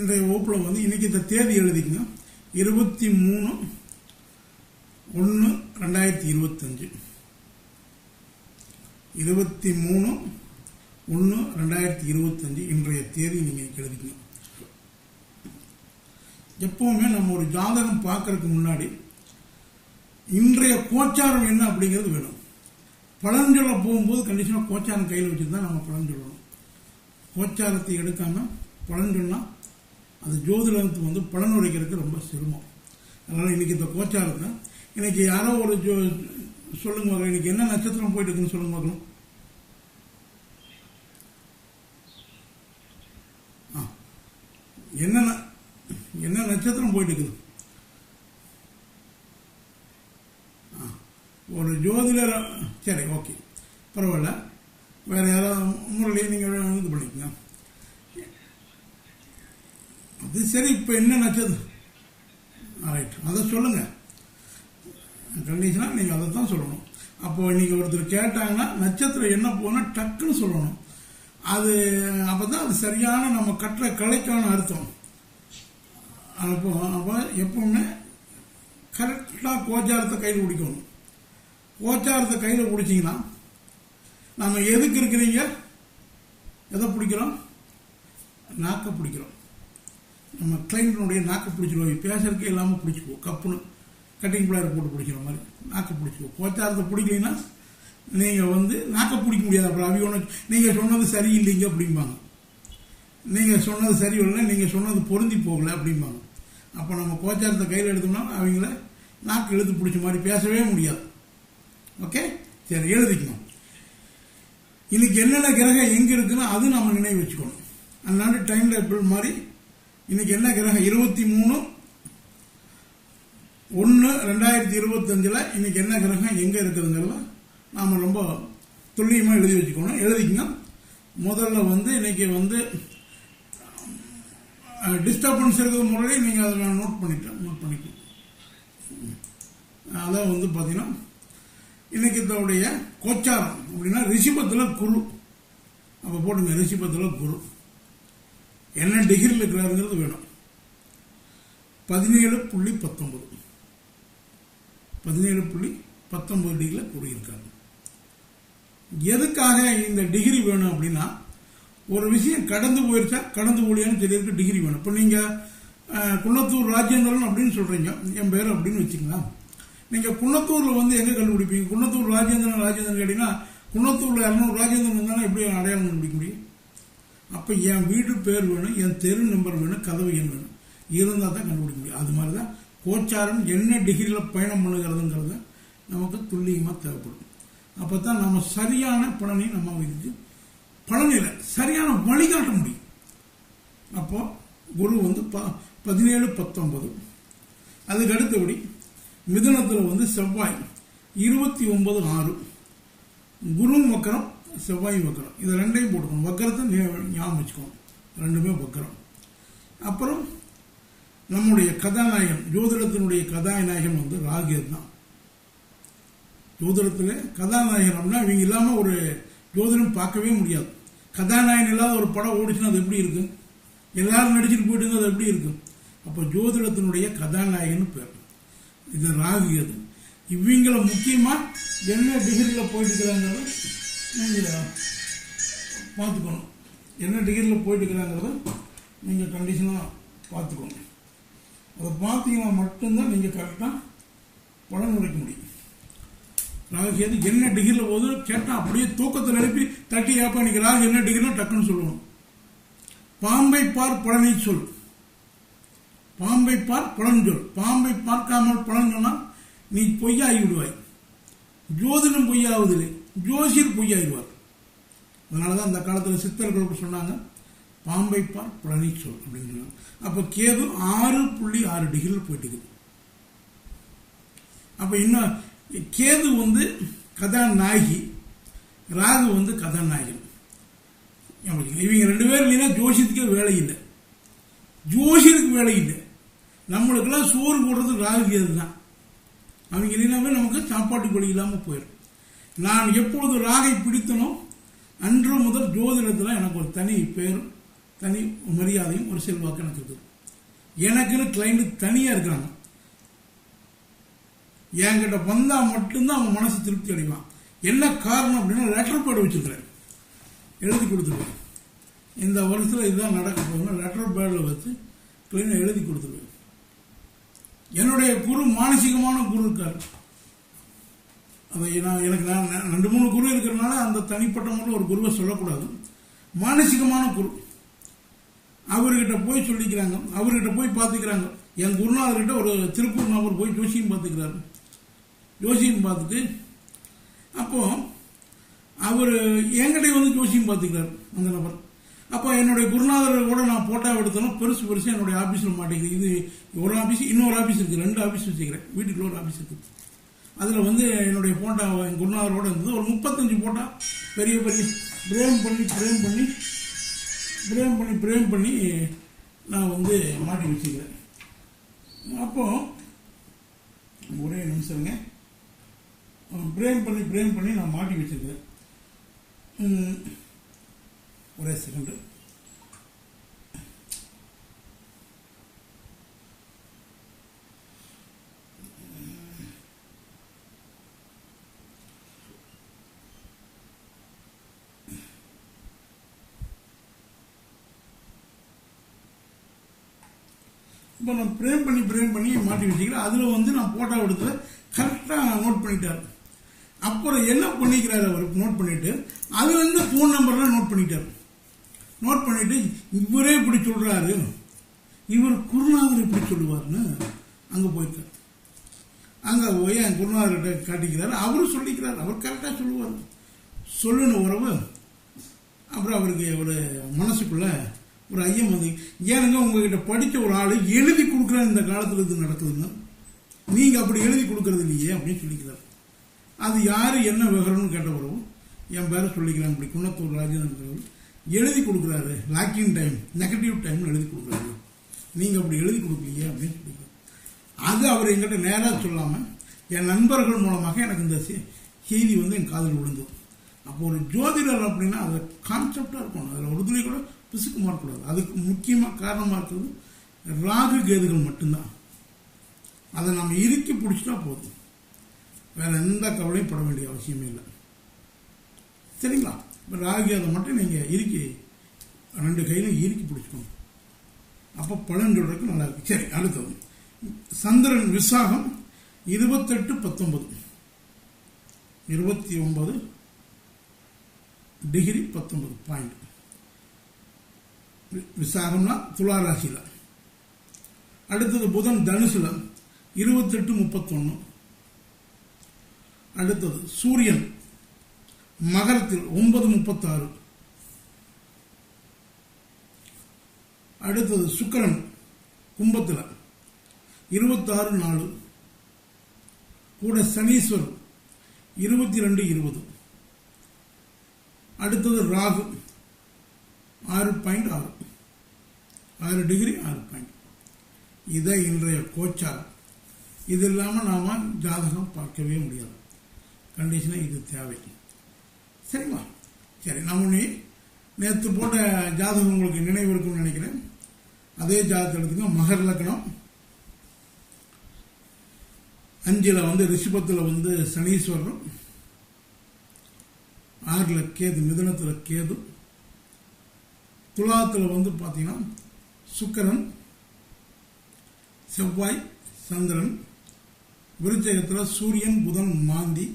இன்றைய வகுப்பில் வந்து இன்னைக்கு இந்த தேதி எழுதிக்கங்க. இருபத்தி மூணு ஒன்று ரெண்டாயிரத்தி இருபத்தஞ்சு. இருபத்தி மூணு ஒன்று ரெண்டாயிரத்தி இருபத்தஞ்சு இன்றைய தேதி நீங்கள் எழுதிக்கணும் எப்பவுமே நம்ம ஒரு ஜாதகம் பார்க்கறதுக்கு முன்னாடி இன்றைய கோச்சாரம் என்ன அப்படிங்கிறது வேணும். பலன் சொல்ல போகும்போது கண்டிஷனாக கோச்சாரம் கையில் வச்சுருந்தா தான் நம்ம பலன் சொல்லணும். கோச்சாரத்தை எடுக்காமல் பலன் அது ஜோதிடத்துக்கு வந்து பலன் உரைக்கிறதுக்கு ரொம்ப சிரமம். அதனால் இன்னைக்கு இந்த கோச்சாரத்தை இன்னைக்கு யாரோ ஒரு ஜோ சொல்லுங்க மகளே இன்னைக்கு என்ன நட்சத்திரம் போயிட்டு இருக்குன்னு சொல்லுங்க மகளும் ஆ. என்ன என்ன நட்சத்திரம் போயிட்டு இருக்குது ஆ. ஒரு ஜோதிடர் சரி ஓகே. பரவாயில்ல. வேற யாராவது முரளி நீங்கள் இது பண்ணிக்கோங்க இது சரி இப்போ என்ன நட்சத்திரம் ரைட் அதை சொல்லுங்க. கண்டிஷனாக நீங்கள் அதை தான் சொல்லணும். அப்போ நீங்கள் ஒருத்தர் கேட்டாங்கன்னா நட்சத்திரம் என்ன போனால் டக்குன்னு சொல்லணும். அது அப்போ தான் அது சரியான நம்ம கட்டுற கலைக்கான அர்த்தம். அப்போ அப்போ எப்பவுமே கரெக்டாக கோச்சாரத்தை கையில் பிடிக்கணும். கோச்சாரத்தை கையில் பிடிச்சிங்கன்னா நம்ம எதுக்கு இருக்கிறீங்க? எதை பிடிக்கிறோம்? நாக்கை பிடிக்கிறோம். நம்ம கிளைண்ட்டினுடைய நாக்கை பிடிச்சிருவோம். பேசுறதுக்கே இல்லாமல் பிடிச்சிக்குவோம். கப்புன்னு கட்டிங் பிளேயர் போட்டு பிடிக்கிற மாதிரி. நாக்கு பிடிச்சிக்குவோம். கோச்சாரத்தை பிடிக்கலைன்னா நீங்கள் வந்து நாக்கை பிடிக்க முடியாது. அப்புறம் ஒன்று நீங்கள் சொன்னது சரியில்லைங்க அப்படிம்பாங்க. நீங்கள் சொன்னது சரி இல்லை நீங்கள் சொன்னது பொருந்தி போகல அப்படிம்பாங்க. அப்போ நம்ம கோச்சாரத்தை கையில் எடுத்தோம்னா அவங்கள நாக்கு இழுத்து பிடிச்ச மாதிரி பேசவே முடியாது. ஓகே சரி எழுதிக்கணும். இன்னைக்கு என்னென்ன கிரகம் எங்கே இருக்குன்னா அது நம்ம நினைவு வச்சுக்கணும். அதனால டைம் டேபிள் மாதிரி இன்னைக்கு என்ன கிரகம்? இருபத்தி மூணு. ஒன்று ரெண்டாயிரத்தி இருபத்தஞ்சில் இன்னைக்கு என்ன கிரகம்? எங்க இருக்குதுங்கிறத நாம ரொம்ப துல்லியமாக எழுதி வச்சுக்கணும். எழுதிக்கங்க. முதல்ல வந்து இன்னைக்கு வந்து டிஸ்டர்பன்ஸ் இருக்கிற முறையை நீங்கள் அதை நான் நோட் பண்ணிட்டேன் நோட் பண்ணிக்கணும் அதான் வந்து பார்த்தீங்கன்னா இன்னைக்கு இதோடைய கோச்சாரம் அப்படின்னா ரிஷிபத்தில் குரு. அப்போ போட்டுங்க ரிஷிபத்தில் குரு. என்ன டிகிரியில் இருக்கிறாருங்கிறது வேணும். பதினேழு புள்ளி பத்தொன்பது. பதினேழு புள்ளி பத்தொன்பது டிகிரியில் கூறியிருக்காங்க எதுக்காக இந்த டிகிரி வேணும் அப்படின்னா ஒரு விஷயம் கடந்து போயிருச்சா கடந்து போலியான்னு தெரியறதுக்கு டிகிரி வேணும். இப்போ நீங்கள் குன்னத்தூர் ராஜேந்திரன் அப்படின்னு சொல்கிறீங்க என் பேர் அப்படின்னு வச்சுக்கலாம் நீங்கள் குன்னத்தூரில் வந்து எங்கே கண்டுபிடிப்பீங்க? குன்னத்தூர் ராஜேந்திரன் ராஜேந்திரன் கேட்டிங்கன்னா குன்னத்தூரில் இரநூறு ராஜேந்திரன் தானே எப்படி அடையாளம் கண்டுபிடிக்க முடியும்? அப்போ என் வீடு பேர் வேணும் என் தெரு நம்பர் வேணும் கதவு எண் வேணும். இருந்தால் தான் கண்டுபிடிக்க முடியும். அது மாதிரி தான் கோச்சாரம் என்ன டிகிரியில் பயணம் பண்ணுகிறதுங்கிறது நமக்கு துல்லியமாக தேவைப்படும். அப்போ தான் நம்ம சரியான பலனை நம்ம விதித்து பலனில் சரியான வழிகாட்ட முடியும். அப்போ குரு வந்து ப பதினேழு பத்தொன்பது. அதுக்கு அடுத்தபடி மிதுனத்தில் வந்து செவ்வாய் இருபத்தி ஒன்பது ஆறு. குரு மக்கரம் செவ்வாய் வக்கரம் இது ரெண்டையும் போட்டுக்கணும். வக்கரத்தை ஞாபகம் வச்சுக்கணும் ரெண்டுமே வக்கரம் அப்புறம் நம்முடைய கதாநாயகன் ஜோதிடத்தினுடைய கதாநாயகன் வந்து ராகியர் தான். ஜோதிடத்தில் கதாநாயகன் அப்படின்னா இவங்க இல்லாமல் ஒரு ஜோதிடம் பார்க்கவே முடியாது. கதாநாயகன் இல்லாத ஒரு படம் ஓடிச்சுன்னா அது எப்படி இருக்கும்? எல்லாரும் நடிச்சுட்டு போயிட்டு அது எப்படி இருக்கும்? அப்போ ஜோதிடத்தினுடைய கதாநாயகன் பேர். இது ராகு அது இவங்கள முக்கியமாக என்ன டிகிரியில் போயிட்டு இருக்கிறாங்கிறத நீங்கள் பார்த்துக்கணும். என்ன டிகிரியில் போயிட்டுருக்கிறாங்கிறத நீங்கள் கண்டிஷனாக பார்த்துக்கணும் அதை பார்த்தீங்கன்னா மட்டும்தான் நீங்கள் கரெக்டாக பலன் உரைக்க முடியும். ராகு எது என்ன டிகிரியில் போது கேட்டால் அப்படியே தூக்கத்தில் எழுப்பி தட்டி ஏப்பா இன்னைக்கு ராகு என்ன டிகிரினா டக்குன்னு சொல்லணும் பாம்பை பார் பலனை சொல். பாம்பை பார் பலன் சொல். பாம்பை பார்க்காமல் பலன் சொன்னால் நீ பொய்யாகி விடுவாய். ஜோதிடம் பொய்யாவதில்லை. ஜோசியர் பொய்யாயிடுவார். அதனால தான் அந்த காலத்தில் சித்தர்கள் சொன்னாங்க. பாம்பை பார் பழனி சொல் அப்படின்னு சொன்னாங்க. அப்போ கேது ஆறு புள்ளி ஆறு டிகிரியில் போயிட்டு அப்போ இன்னும் கேது வந்து கதாநாயகி ராகு வந்து கதாநாயகன். இவங்க ரெண்டு பேரும் இல்லைன்னா ஜோசியத்துக்கே வேலை இல்லை. ஜோசியருக்கு வேலை இல்லை. நம்மளுக்கெல்லாம் சோறு போடுறது ராகு கேது தான் அவங்க இல்லைனாவே நமக்கு சாப்பாட்டுக்கு வழி இல்லாமல் போயிடும் நான் எப்பொழுது ராகை பிடித்தனோ அன்று முதல் ஜோதிடத்தில் எனக்கு ஒரு தனி பேரும் தனி மரியாதையும் ஒரு செல்வாக்கு எனக்கு இருக்குது. எனக்குன்னு கிளைண்ட் தனியாக இருக்கிறாங்க என்கிட்ட வந்தால் மட்டும்தான் அவங்க மனசு திருப்தி அடைவான் என்ன காரணம் அப்படின்னா லெட்டர் பேட் வச்சுருக்கிறேன். எழுதி கொடுத்துருவேன். இந்த வருஷத்தில் இதுதான் நடக்க போகணும் லெட்டர் பேடில் வச்சு கிளைண்ட் எழுதி கொடுத்துருவேன். என்னுடைய குரு மானசீகமான குரு இருக்கார். அதை நான் எனக்கு நான் ரெண்டு மூணு குரு இருக்கிறனால அந்த தனிப்பட்ட முறையில் ஒரு குருவை சொல்லக்கூடாது. மானசிகமான குரு. அவர்கிட்ட போய் சொல்லிக்கிறாங்க. அவர்கிட்ட போய் பார்த்துக்கிறாங்க. என் குருநாதர்கிட்ட ஒரு திருப்பூர் நபர் போய் ஜோசியம் பார்த்துக்கிறாரு. ஜோசியம் பார்த்துட்டு அப்போ அவர் என்கிட்ட வந்து ஜோசியம் பார்த்துக்கிறார் அந்த நபர். அப்போ என்னுடைய குருநாதர் கூட நான் போட்டோ எடுத்தாலும் பெருசு பெருசு என்னுடைய ஆஃபீஸில் மாட்டேங்குது இது ஒரு ஆஃபீஸ் இன்னொரு ஆஃபீஸ் இருக்குது ரெண்டு ஆஃபீஸ் வச்சுக்கிறேன். வீட்டுக்குள்ள ஒரு ஆஃபீஸ் இருக்குது அதில் வந்து என்னுடைய போட்டோ என் குருநாதரோடு இருந்தது. ஒரு முப்பத்தஞ்சு போட்டோ பெரிய பெரிய பிரேம் பண்ணி பிரேம் பண்ணி பிரேம் பண்ணி பிரேம் பண்ணி நான் வந்து மாட்டி வச்சுக்கிறேன். அப்போ ஒரே நிமிஷங்க. பிரேம் பண்ணி பிரேம் பண்ணி நான் மாட்டி வச்சிருக்கேன் ஒரே செகண்டு இப்போ நான் ப்ரேம் பண்ணி ப்ரேம் பண்ணி மாட்டி வச்சுக்கிறேன். அதில் வந்து நான் ஃபோட்டோ எடுத்து கரெக்டாக நோட் பண்ணிட்டார். அப்புறம் என்ன பண்ணிக்கிறார் அவர்? நோட் பண்ணிவிட்டு அதுலேருந்து ஃபோன் நம்பர்லாம் நோட் பண்ணிட்டார். நோட் பண்ணிட்டு இவரே இப்படி சொல்கிறாரு இவர் குருநாதர் இப்படி சொல்லுவார்னு அங்கே போயிருக்கார் அங்கே போய் என் குருநாதர்கிட்ட காட்டிக்கிறாரு. அவரும் சொல்லிக்கிறார். அவர் கரெக்டாக சொல்லுவார். சொல்லணும் உறவு அப்புறம் அவருக்கு ஒரு மனசுக்குள்ளே ஒரு ஐயம் வந்து ஏனுங்க உங்ககிட்ட படிச்ச ஒரு ஆள் எழுதி கொடுக்குற இந்த காலத்தில் இது நடக்குதுங்க நீங்க அப்படி எழுதி கொடுக்கறது இல்லையே அப்படின்னு சொல்லிக்கிறார். அது யாரு என்ன விவரம்னு கேட்ட வரும் என் பேரை சொல்லிக்கிறாங்க இப்படி குன்னத்தூர் ராஜேந்திரன் எழுதி கொடுக்குறாரு லாக்கிங் டைம் நெகட்டிவ் டைம்னு எழுதி கொடுக்குறாரு. நீங்க அப்படி எழுதி கொடுக்கலையே அப்படின்னு சொல்லிக்கிறார். அது அவர் எங்கிட்ட நேராக சொல்லாம என் நண்பர்கள் மூலமாக எனக்கு இந்த செய்தி வந்து என் காதில் விழுந்தது. அப்போ ஒரு ஜோதிடர் அப்படின்னா அது கான்செப்டாக இருக்கணும் அதில் ஒரு துளி கூட பிசுக்கு மாறக்கூடாது அதுக்கு முக்கியமாக காரணமாக இருக்கிறது ராகு கேதுகள் மட்டும்தான். அதை நம்ம இறுக்கி பிடிச்சிட்டா போதும். வேற எந்த கவலையும் பட வேண்டிய அவசியமே இல்லை. சரிங்களா? இப்போ ராகு அதை மட்டும் நீங்கள் இறுக்கி ரெண்டு கையிலும் இறுக்கி பிடிச்சிக்கணும் அப்போ பலன் சொல்றதுக்கு நல்லா இருக்கு. சரி அடுத்தது. சந்திரன் விசாகம் இருபத்தெட்டு பத்தொன்பது. இருபத்தி ஒன்பது டிகிரி பத்தொன்பது பாயிண்ட். விசாகம்னா துலாராசியில அடுத்தது புதன் தனுசுல இருபத்தெட்டு முப்பத்தொன்னு. அடுத்தது சூரியன் மகரத்தில் ஒன்பது முப்பத்தாறு. அடுத்தது சுக்கிரன் கும்பத்தில் இருபத்தாறு நாலு. கூட சனீஸ்வரன் இருபத்தி ரெண்டு இருபது. அடுத்தது ராகு ஆறு பாயிண்ட் ஆறு. ஆறு டிகிரி ஆறு பாயிண்ட் இதை இன்றைய கோச்சாரம் இது இல்லாமல் நாம் ஜாதகம் பார்க்கவே முடியாது. கண்டிஷனாக இது தேவை. சரிங்களா சரி நம்ம நீ நேற்று போட்ட ஜாதகம் உங்களுக்கு நினைவு இருக்கும்னு நினைக்கிறேன். அதே ஜாதகத்தை எடுத்துங்க மகர் லக்னம். அஞ்சில் வந்து ரிஷபத்தில் வந்து சனீஸ்வரரும். ஆறில் கேது மிதுனத்தில் கேது. துலாத்தில் வந்து பார்த்தீங்கன்னா சுக்கரன் செவ்வாய் சந்திரன் விருச்சகத்தில் சூரியன் புதன் மாந்தி.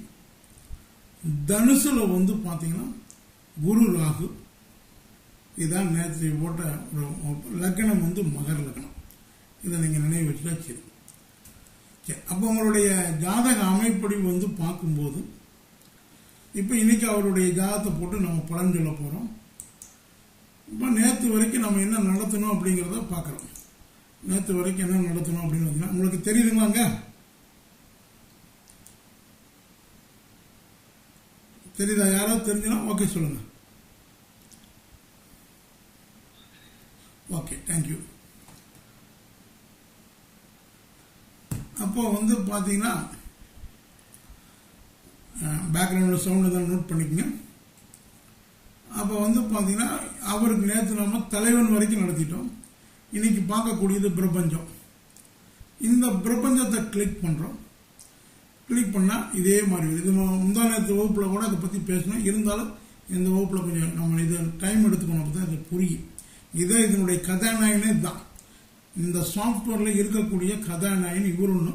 தனுசில் வந்து பார்த்தீங்கன்னா குரு ராகு. இதுதான் நேற்று போட்ட லக்னம் வந்து மகர் லக்னம் இதை நீங்கள் நினைவு வச்சுட்டா சரி. சரி அப்போ உங்களுடைய ஜாதக அமைப்படி வந்து பார்க்கும்போது இப்போ இன்னைக்கு அவருடைய ஜாதகத்தை போட்டு நம்ம பலன் சொல்ல போகிறோம் இப்போ நேற்று வரைக்கும் நம்ம என்ன நடத்தணும் அப்படிங்கிறத பார்க்குறோம் நேற்று வரைக்கும் என்ன நடத்தணும் அப்படின்னு பார்த்தீங்கன்னா உங்களுக்கு தெரியுதுங்களாங்க? தெரியுதா? யாராவது தெரிஞ்சுனா ஓகே சொல்லுங்க. ஓகே தேங்க்யூ அப்போ வந்து பார்த்தீங்கன்னா பேக்ரவுண்டில் சவுண்ட் தான் நோட் பண்ணிக்கோங்க. அப்போ வந்து பார்த்தீங்கன்னா அவருக்கு நேற்று நம்ம தலைவன் வரைக்கும் நடத்திட்டோம். இன்னைக்கு பார்க்கக்கூடியது பிரபஞ்சம். இந்த பிரபஞ்சத்தை கிளிக் பண்ணுறோம் கிளிக் பண்ணால் இதே மாதிரி இது முந்தா நேரத்து வகுப்பில் கூட அதை பற்றி பேசணும் இருந்தாலும் இந்த வகுப்பில் கொஞ்சம் நம்ம இதை டைம் எடுத்துக்கணும் அப்போ தான் இது புரியும். இதே இதனுடைய கதாநாயகனே தான். இந்த சாஃப்ட்வேரில் இருக்கக்கூடிய கதாநாயகன் இவர் ஒன்று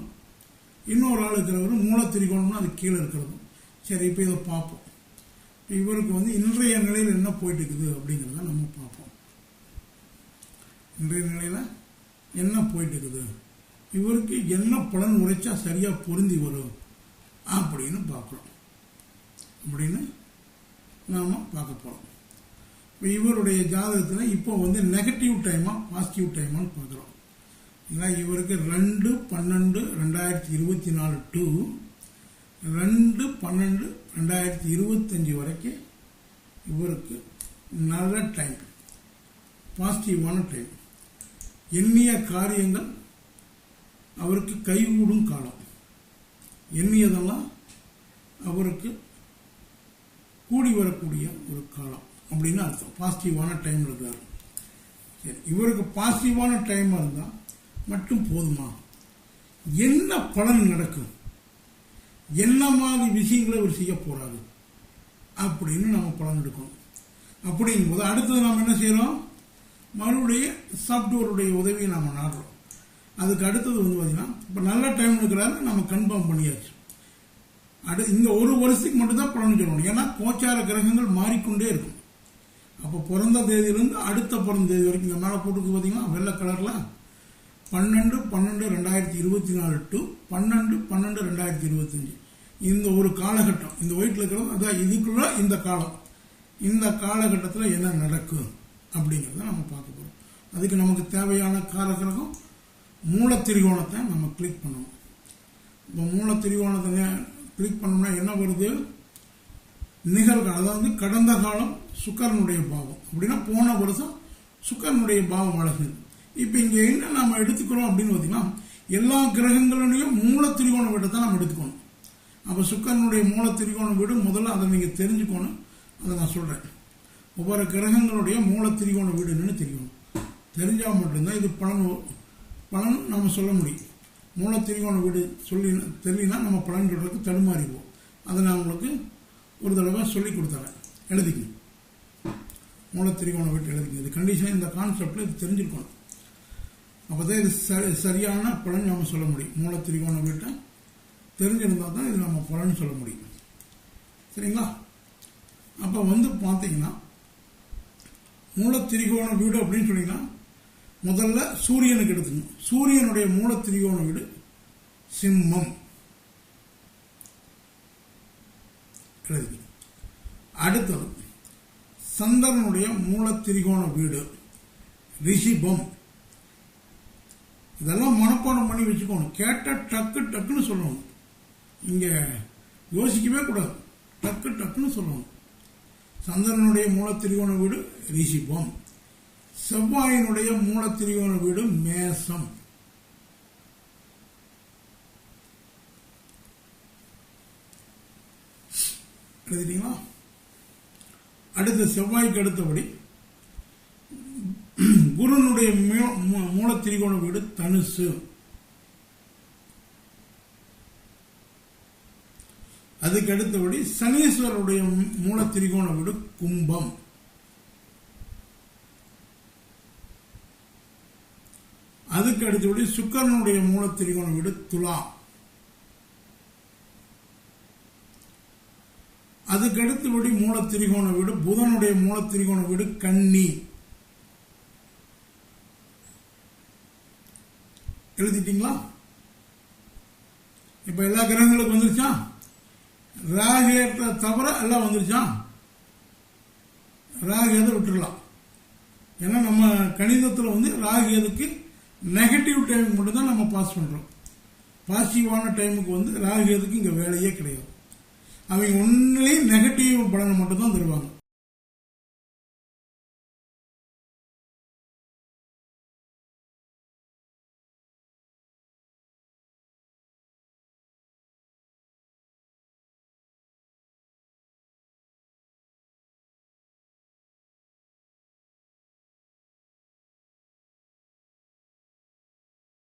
இன்னொரு ஆள் இருக்கிறவர் மூலத்திரிகோணம்னு அது கீழே இருக்கிறது சரி இப்போ இதை பார்ப்போம். இவருக்கு வந்து இன்றைய நிலையில் என்ன போயிட்டு இருக்குது அப்படிங்கிறத நம்ம பார்ப்போம். இன்றைய நிலையில் என்ன போயிட்டு இருக்குது இவருக்கு என்ன பலன் உழைச்சா சரியா பொருந்தி வரும் அப்படின்னு பார்க்குறோம். அப்படின்னு நாம் பார்க்க போகிறோம் இப்போ இவருடைய ஜாதகத்தில் இப்போ வந்து நெகட்டிவ் டைமாக பாசிட்டிவ் டைமான்னு பார்க்குறோம். ஏன்னா இவருக்கு ரெண்டு பன்னெண்டு ரெண்டாயிரத்தி இருபத்தி நாலு டூ ரெண்டு பன்னெண்டு ரெண்டாயிரத்தி இருபத்தஞ்சி வரைக்கும் இவருக்கு நல்ல டைம் பாசிட்டிவான டைம் எண்ணிய காரியங்கள் அவருக்கு கைகூடும் காலம். எண்ணியதெல்லாம் அவருக்கு கூடி வரக்கூடிய ஒரு காலம் அப்படின்னு அர்த்தம். பாசிட்டிவான டைம் இருக்காரு சரி இவருக்கு பாசிட்டிவான டைமாக இருந்தால் மட்டும் போதுமா? என்ன பலன் நடக்கும்? என்ன மாதிரி விஷயங்களை அவர் செய்ய போறாரு? அப்படின்னு நம்ம பலன் எடுக்கணும். அப்படிங்கும்போது அடுத்தது நாம் என்ன செய்யறோம்? மறுபடியும் சாஃப்ட்வேருடைய உதவியை நாம் நாடுறோம். அதுக்கு அடுத்தது வந்து பார்த்தீங்கன்னா இப்போ நல்ல டைம் இருக்கிறாரு நம்ம கன்ஃபார்ம் பண்ணியாச்சு. அடு இந்த ஒரு வருஷத்துக்கு மட்டும்தான் பலன் சொல்லணும். ஏன்னா கோச்சார கிரகங்கள் மாறிக்கொண்டே இருக்கும். அப்போ பிறந்த தேதியிலிருந்து அடுத்த பிறந்த தேதி வரைக்கும் இந்த மேலே போட்டுக்கு பார்த்தீங்கன்னா வெள்ளை கலரில் பன்னெண்டு பன்னெண்டு ரெண்டாயிரத்தி இருபத்தி நாலு டு பன்னெண்டு பன்னெண்டு ரெண்டாயிரத்தி இருபத்தஞ்சு. இந்த ஒரு காலகட்டம் இந்த ஒயிட்டில் இருக்கிறது அதான் இதுக்குள்ள இந்த காலம். இந்த காலகட்டத்தில் என்ன நடக்கும் அப்படிங்கிறத நம்ம பார்க்க போகிறோம் அதுக்கு நமக்கு தேவையான காலகிரகம் மூலத்திரிகோணத்தை நம்ம கிளிக் பண்ணணும். இப்போ மூலத்திரிகோணத்தை கிளிக் பண்ணோம்னா என்ன வருது? நிகழ்காலம் அதாவது கடந்த காலம் சுக்கரனுடைய பாவம். அப்படின்னா போன வருஷம் சுக்கரனுடைய பாவம் அழகு இப்போ இங்கே என்ன நம்ம எடுத்துக்கிறோம் அப்படின்னு பார்த்தீங்கன்னா எல்லா கிரகங்களுடையும் மூல திரிகோண வீட்டை தான் நம்ம எடுத்துக்கணும். அப்போ சுக்கரனுடைய மூல திரிகோண வீடு முதல்ல அதை நீங்கள் தெரிஞ்சுக்கணும். அதை நான் சொல்கிறேன் ஒவ்வொரு கிரகங்களுடைய மூல திரிகோண வீடு என்னன்னு தெரியணும் தெரிஞ்சால் மட்டும்தான் இது பலன் பலன் நம்ம சொல்ல முடியும். மூல திரிகோண வீடு சொல்லி தெரியலனா நம்ம பலன் சொல்றதுக்கு தடுமாறிவோம் அதை நான் உங்களுக்கு ஒரு தடவை சொல்லி கொடுத்துறேன். எழுதிக்கணும். மூல திரிகோண வீட்டு எழுதிக்கணும். இது கண்டிஷனாக இந்த கான்செப்டில் இது தெரிஞ்சிருக்கணும். அப்போ தான் இது சரி சரியான பலன் நம்ம சொல்ல முடியும். மூல திரிகோணம் வீட்டை தெரிஞ்சிருந்தால் தான் இது நம்ம பலன் சொல்ல முடியும். சரிங்களா? அப்போ வந்து பார்த்தீங்கன்னா மூல திரிகோண வீடு அப்படின்னு சொன்னீங்கன்னா முதல்ல சூரியனுக்கு எடுத்துக்கணும். சூரியனுடைய மூல திரிகோண வீடு சிம்மம். அடுத்தது சந்திரனுடைய மூல திரிகோண வீடு ரிஷிபம். இதெல்லாம் மனப்பாடம் பண்ணி வச்சுக்கணும். கேட்டால் டக்கு டக்குன்னு சொல்லணும். இங்கே யோசிக்கவே கூடாது. டக்கு டக்குன்னு சொல்லணும். சந்திரனுடைய மூலத்திரிகோண வீடு ரிஷிபம். செவ்வாயினுடைய மூலத்திரிகோண வீடு மேசம். எழுதிட்டீங்களா? அடுத்த செவ்வாய்க்கு அடுத்தபடி குருனுடைய மூல திரிகோண வீடு தனுசு. அதுக்கு அடுத்தபடி சனீஸ்வரருடைய மூல திரிகோண வீடு கும்பம். அதுக்கு அடுத்தபடி சுக்கரனுடைய மூல திரிகோண வீடு துலா. அதுக்கு அடுத்தபடி மூல திரிகோண வீடு புதனுடைய மூல திரிகோண வீடு கன்னி. எழுதிட்டீங்களா? இப்ப எல்லா கிரகங்களுக்கும் வந்துருச்சா? ராகேட்டை தவிர எல்லாம் வந்துருச்சா? ராகேதை விட்டுடலாம் ஏன்னா நம்ம கணிதத்தில் வந்து ராகேதுக்கு நெகட்டிவ் டைம் மட்டும்தான் நம்ம பாஸ் பண்றோம். பாசிட்டிவான டைமுக்கு வந்து ராகேதுக்கு இங்க வேலையே கிடையாது. அவங்க ஒன்றுலேயும் நெகட்டிவ் பலனை மட்டும்தான் தருவாங்க.